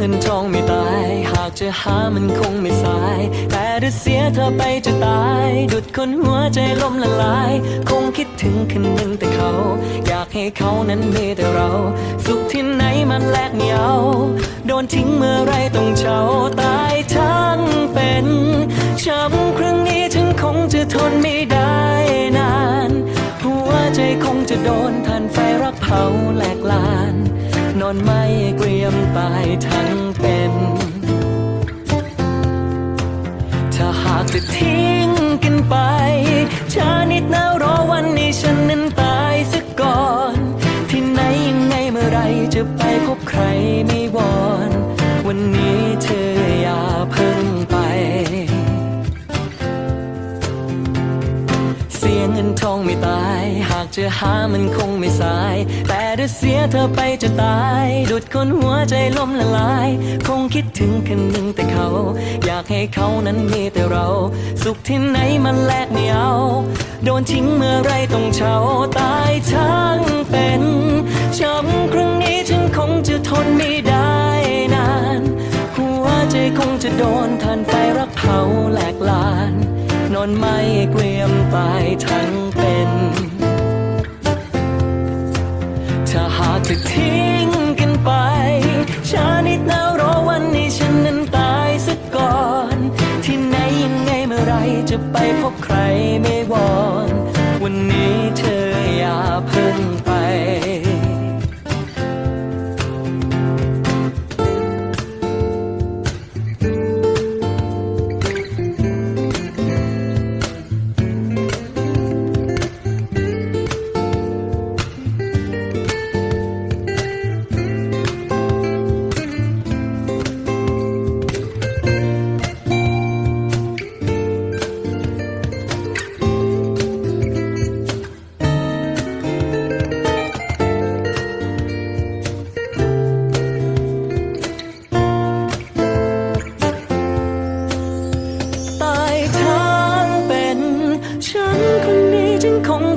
งินทองไม่ตาย หากจะหามันคงไม่สาย แต่ถ้าเสียเธอไปจะตาย ดุดคนหัวใจล้มละลาย คงคิดถึงคนหนึ่งแต่เขา อยากให้เขานั้นมีแต่เรา สุขที่ไหนมันแลกไม่เอาโดนทิ้งเมื่อไรต้องเช่าตายทั้งเป็นช้ำครั้งนี้ฉันคงจะทนไม่ได้นาน หัวใจคงจะโดนทันไฟรักเผาแหลกลา อนไม่เกรียมตายทั้งเป็น ถ้าหากจะทิ้งกันไปชานิดนะรอวันนี้ฉันนั้นตายซะก่อน ที่ไหนยังไงเมื่อไรจะไปพบใครไม่วอน วันนี้เธออย่าเพิ่ง เสียเงินทองไม่ตาย หากจะหามันคงไม่สาย แต่ถ้าเสียเธอไปจะตาย ดุดคนหัวใจล้มละลาย คงคิดถึงคนหนึ่งแต่เขา อยากให้เขานั้นมีแต่เรา สุขที่ไหนมันแลกไม่เอา โดนทิ้งเมื่อไรต้องเช่าตายทั้งเป็นช้ำครั้งนี้ฉันคงจะทนไม่ได้นาน หัวใจคงจะโดนทานไฟรักเผาแหลกลาน นอนไม่เกรียมตายทั้งเป็น ถ้าหากจะทิ้งกันไปช้านิดนะรอวันนี้ฉันนั้นตายซะก่อน ที่ไหนยังไงเมื่อไรจะไปพบใครไม่วอน วันนี้เธออย่าเพิ่งไป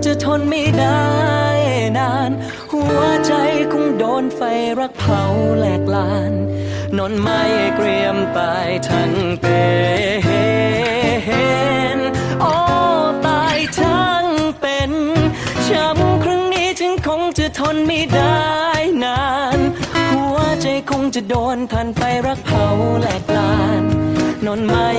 จะทนไม่ได้นาน หัวใจคงโดนไฟรักเผาแหลกลาน นอนไม่เกรียมตายทั้งเป็นโอ้ตายทั้งเป็นช้ำครั้งนี้ฉันคงจะทนไม่ได้นาน หัวใจคงจะโดนทันไฟรักเผาแหลกลาน นอนไม่